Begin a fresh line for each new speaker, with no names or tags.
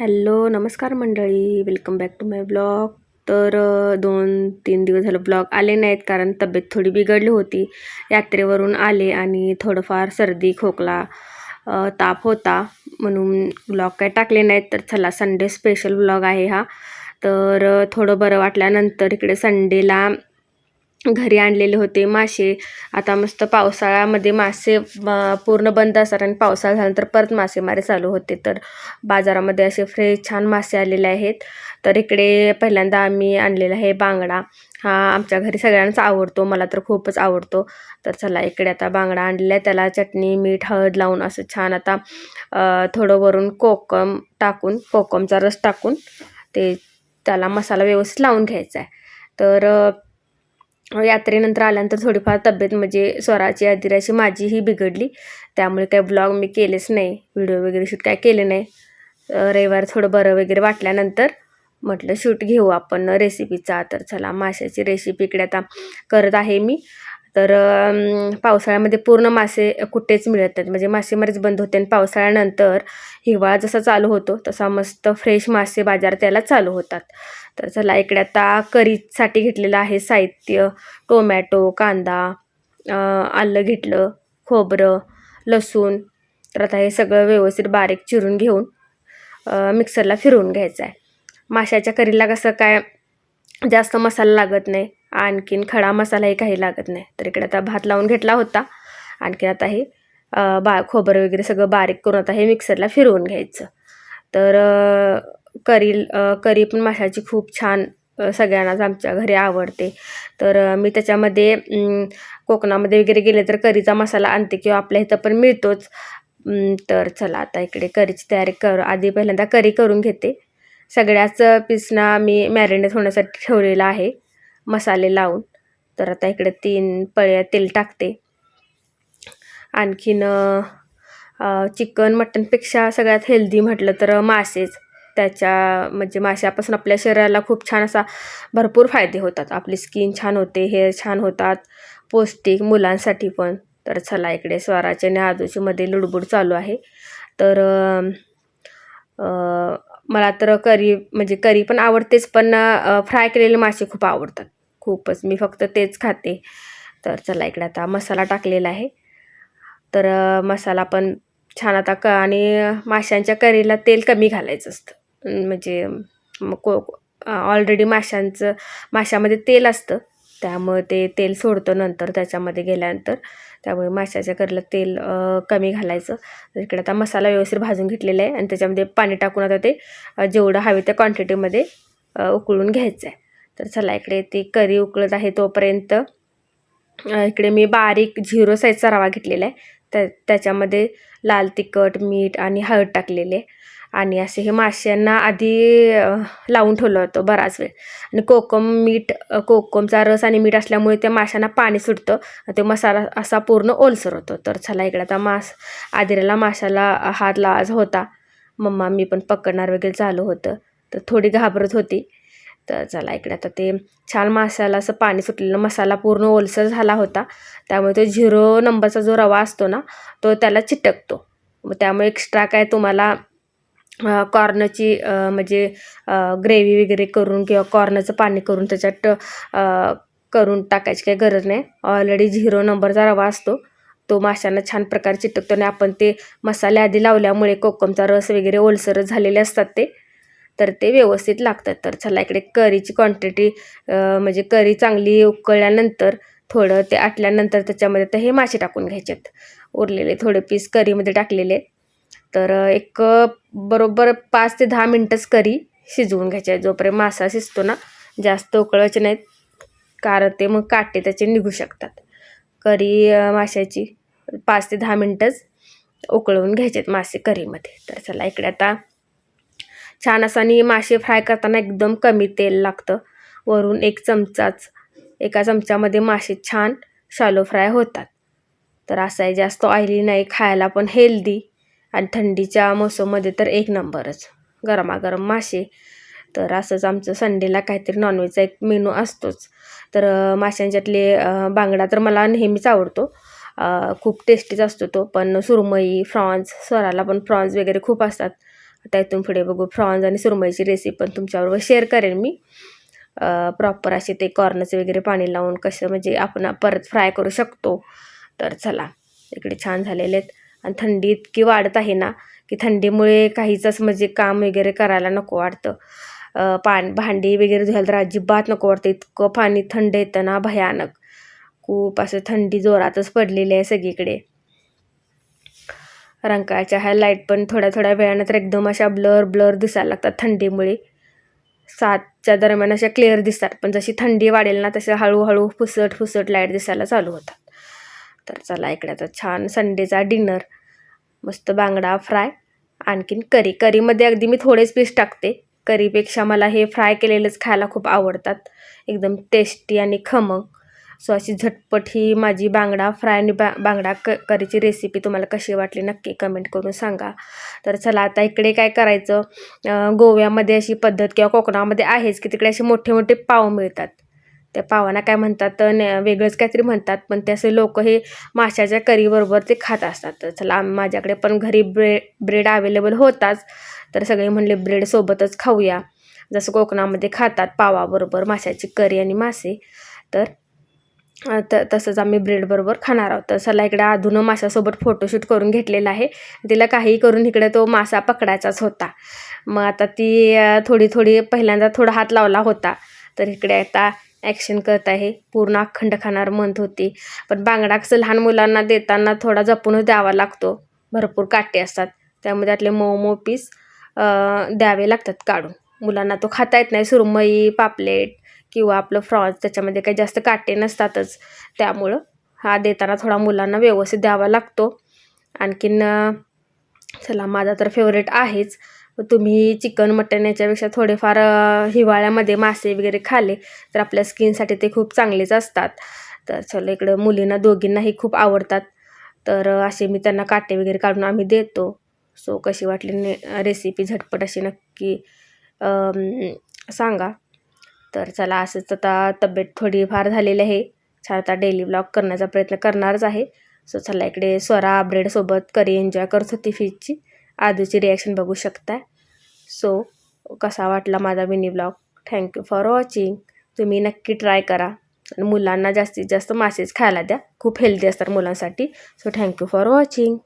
Hello नमस्कार मंडळी. Welcome back to my blog तर दोन तीन दिवस झालं ब्लॉग आले नाहीत कारण तब्येत थोडी बिघडली होती. यात्रेवरून आले आणि थोडंफार सर्दी खोकला ताप होता. म्हणून ब्लॉग काय टाकले नाहीत तर चला संडे स्पेशल ब्लॉग आहे हा. तर थोडं बरं वाटल्यानंतर इकडे संडेला घरी आणलेले होते. मासे आता मस्त पावसाळ्यामध्ये मासे पूर्ण बंद असतात आणि पावसाळा झाल्यानंतर परत मासेमारी चालू होते. तर बाजारामध्ये असे फ्रेश छान मासे आलेले आहेत. तर इकडे पहिल्यांदा आम्ही आणलेला आहे बांगडा. हा आमच्या घरी सगळ्यांनाच आवडतो. मला तर खूपच आवडतो. तर चला इकडे आता बांगडा आणलेला आहे. त्याला चटणी मीठ हळद लावून असं छान आता थोडं वरून कोकम टाकून कोकमचा रस टाकून ते त्याला मसाला व्यवस्थित लावून घ्यायचा आहे. तर यात्रेनंतर आल्यानंतर थोडीफार तब्येत म्हणजे स्वराची अधिराची माझीही बिघडली. त्यामुळे काही ब्लॉग मी केलेच नाही. व्हिडिओ वगैरे शूट काय केले नाही. रविवार थोडं बरं वगैरे वाटल्यानंतर म्हटलं शूट घेऊ आपण रेसिपीचा तर चला माशाची रेसिपी इकडे आता करत आहे मी. तर पावसाळ्यामध्ये पूर्ण मासे कुठेच मिळत नाहीत. म्हणजे मासेमारीच बंद होते आणि पावसाळ्यानंतर हिवाळा जसा चालू होतो तसा मस्त फ्रेश मासे बाजारात यायला चालू होतात. तर चला इकडे आता करीसाठी घेतलेलं आहे साहित्य टोमॅटो कांदा आलं घेतलं खोबरं लसूण. तर आता हे सगळं व्यवस्थित बारीक चिरून घेऊन मिक्सरला फिरवून घ्यायचं आहे माशाच्या करीला कसं काय जास्त मसाला लागत नाही आणखीन खडा मसालाही काही लागत नाही. तर इकडे आता भात लावून घेतला होता. आणखीन आता हे बा खोबरं वगैरे सगळं बारीक करून आता हे मिक्सरला फिरवून घ्यायचं. तर करी करी पण माशाची खूप छान सगळ्यांनाच आमच्या घरी आवडते. तर मी त्याच्यामध्ये कोकणामध्ये वगैरे गेले तर करीचा मसाला आणते किंवा आपल्या इथं पण मिळतोच. तर चला आता इकडे करीची तयारी कर आधी पहिल्यांदा करी करून घेते. सगळ्याच पिसना मी मॅरिनेट होण्यासाठी ठेवलेला आहे. मसाले लावून. तर आता इकडे तीन पळ्या तेल टाकते. आणखीन चिकन मटनपेक्षा सगळ्यात हेल्दी म्हटलं तर मासेच. त्याच्या म्हणजे माशापासून आपल्या शरीराला खूप छान असा भरपूर फायदे होतात. आपली स्किन छान होते हेअर छान होतात. पौष्टिक मुलांसाठी पण. तर चला इकडे स्वराचे आणि आदूची लुडबुड चालू आहे. तर मला तर करी म्हणजे करी पण आवडतेच पण फ्राय केलेले मासे खूप आवडतात. खूपच. मी फक्त तेच खाते. तर चला इकडे आता मसाला टाकलेला आहे. तर मसाला पण छान आता क आणि माशांच्या करीला तेल कमी घालायचं असतं. म्हणजे मग को ऑलरेडी माशांचं माशामध्ये तेल असतं. त्यामुळे ते तेल सोडतं नंतर त्याच्यामध्ये गेल्यानंतर. त्यामुळे माशाच्या करीला तेल कमी घालायचं. तर इकडे आता मसाला व्यवस्थित भाजून घेतलेला आहे. आणि त्याच्यामध्ये पाणी टाकून आता ते जेवढं हवे त्या क्वांटिटीमध्ये उकळून घ्यायचं आहे तर चला इकडे ती करी उकळत आहे तोपर्यंत. इकडे मी बारीक झिरो साईजचा रवा घेतलेला आहे. त्या त्याच्यामध्ये लाल तिखट मीठ आणि हळद टाकलेले आणि असे हे माश्यांना आधी लावून ठेवलं होतं बराच वेळ. आणि कोकम मीठ कोकमचा रस आणि मीठ असल्यामुळे त्या माशांना पाणी सुटतं. आणि ते मसाला असा पूर्ण ओलसर होतो. तर चला इकडे आता मास आदिराला माशाला हात लावायचा होता. मम्मा मी पण पकडणार वगैरे चालू होतं. तर थोडी घाबरत होती. तर चला इकडे आता ते छान माशाला असं पाणी सुटलेलं मसाला पूर्ण ओलसर झाला होता. त्यामुळे तो झिरो नंबरचा जो रवा असतो ना तो त्याला चिटकतो. मग त्यामुळे एक्स्ट्रा काय तुम्हाला कॉर्नची म्हणजे ग्रेव्ही वगैरे करून किंवा कॉर्नचं पाणी करून त्याच्यात करून टाकायची काही गरज नाही. ऑलरेडी झिरो नंबरचा रवा असतो. तो माशांना छान प्रकारे चिटकतो आणि आपण ते मसाले आधी लावल्यामुळे कोकमचा रस वगैरे ओलसरच झालेले असतात ते. तर ते व्यवस्थित लागतात. तर चला इकडे करीची क्वांटिटी म्हणजे करी चांगली उकळल्यानंतर थोडं ते आटल्यानंतर त्याच्यामध्ये तर हे मासे टाकून घ्यायचेत. उरलेले थोडे पीस करीमध्ये टाकलेले. तर एक बरोबर पाच ते दहा मिनटंच करी शिजवून घ्यायचे. जोपर्यंत मासा शिजतो ना जास्त उकळवायचे नाहीत कारण ते मग काटे त्याचे निघू शकतात. करी माशाची पाच ते दहा मिनटंच उकळवून घ्यायचेत मासे करीमध्ये. तर चला इकडे आता छान असं आणि मासे फ्राय करताना एकदम कमी तेल लागतं. वरून एक चमचाच एका चमच्यामध्ये मासे छान शालो फ्राय होतात. तर असं आहे जास्त ऑइली नाही खायला पण हेल्दी आणि थंडीच्या मोसममध्ये तर एक नंबरच. गरमागरम मासे. तर असंच आमचं संडेला काहीतरी नॉनव्हेजचा एक मेनू असतोच. तर माशांच्यातले बांगडा तर मला नेहमीच आवडतो. खूप टेस्टीच असतो तो. पण सुरमई फ्रॉन्स स्वराला पण फ्रॉन्स वगैरे खूप असतात. आता इथून पुढे बघू. फ्रॉन्स आणि सुरमईची रेसिपी पण तुमच्याबरोबर शेअर करेन मी. प्रॉपर असे ते कॉर्नरचे वगैरे पाणी लावून कसं म्हणजे आपण परत फ्राय करू शकतो. तर चला इकडे छान झालेले आहेत. आणि थंडी इतकी वाढत आहे ना की थंडीमुळे काहीच असं म्हणजे काम वगैरे करायला नको वाटतं. पान भांडी वगैरे धुवायला तर अजिबात नको वाटतं. इतकं पाणी थंड येतं ना भयानक. खूप असं थंडी जोरातच पडलेली आहे सगळीकडे. रंकाळ्याच्या ह्या लाइट पण थोड्या थोड्या वेळानंतर एकदम अशा ब्लर ब्लर दिसायला लागतात थंडीमुळे. सातच्या दरम्यान अशा क्लिअर दिसतात पण जशी थंडी वाढेल ना तसे हळूहळू फुसट फुसट लाइट दिसायला चालू होतात. तर चला इकडे आता छान संडेचा डिनर मस्त बांगडा फ्राय आणखीन करी करीमध्ये अगदी मी थोडेच पीस टाकते. करीपेक्षा मला हे फ्राय केलेलंच खायला खूप आवडतात. एकदम टेस्टी आणि खमंग. सो अशी झटपट ही माझी बांगडा फ्राय आणि बा बांगडा क करीची रेसिपी तुम्हाला कशी वाटली नक्की कमेंट करून सांगा. तर चला आता इकडे काय करायचं? गोव्यामध्ये अशी पद्धत किंवा कोकणामध्ये आहेच की तिकडे असे मोठे मोठे पाव मिळतात. त्या पावांना काय म्हणतात? वेगळंच काहीतरी म्हणतात पण ते असे लोक हे माशाच्या करीबरोबर ते खात असतात. तर चला माझ्याकडे पण घरी ब्रेड ब्रेड अवेलेबल होताच. तर सगळे म्हणले ब्रेडसोबतच खाऊया. जसं कोकणामध्ये खातात पावाबरोबर माशाची करी आणि मासे. तर त तसंच आम्ही ब्रेडबरोबर खाणार आहोत. तर चला इकडे अधून माशासोबत फोटोशूट करून घेतलेला आहे. तिला काही करून इकडे तो मासा पकडायचाच होता. मग आता ती थोडी थोडी पहिल्यांदा थोडा हात लावला होता. तर इकडे आता ॲक्शन करत आहे. पूर्ण अखंड खाणार म्हणत होती. पण बांगडा कसं लहान मुलांना देताना थोडा जपूनच द्यावा लागतो. भरपूर काटे असतात. त्यामुळे त्यातले मऊ मऊ पीस द्यावे लागतात काढून. मुलांना तो खाता येत नाही. सुरमई पापलेट किंवा आपलं फ्रॉन्स त्याच्यामध्ये काही जास्त काटे नसतातच. त्यामुळं हा देताना थोडा मुलांना व्यवस्थित द्यावा लागतो. आणखीन चला माझा तर फेवरेट आहेच. तुम्ही चिकन मटन याच्यापेक्षा थोडेफार हिवाळ्यामध्ये मासे वगैरे खाले तर आपल्या स्किनसाठी ते खूप चांगलेच असतात. तर चला इकडं मुलींना दोघींनाही खूप आवडतात. तर असे मी त्यांना काटे वगैरे काढून आम्ही देतो. सो कशी वाटली रेसिपी झटपट अशी नक्की सांगा. तर चला असंच आता तब्येत थोडीफार झालेली आहे. छान आता डेली ब्लॉग करण्याचा प्रयत्न करणारच आहे. सो चला इकडे स्वरा ब्रेडसोबत करी एन्जॉय करत होती फिशची आधीची रिॲक्शन बघू शकताय. सो कसा वाटला माझा mini blog thank you for watching तुम्ही नक्की ट्राय करा. आणि मुलांना जास्तीत जास्त मासेच खायला द्या. खूप हेल्दी असतात मुलांसाठी. So thank you for watching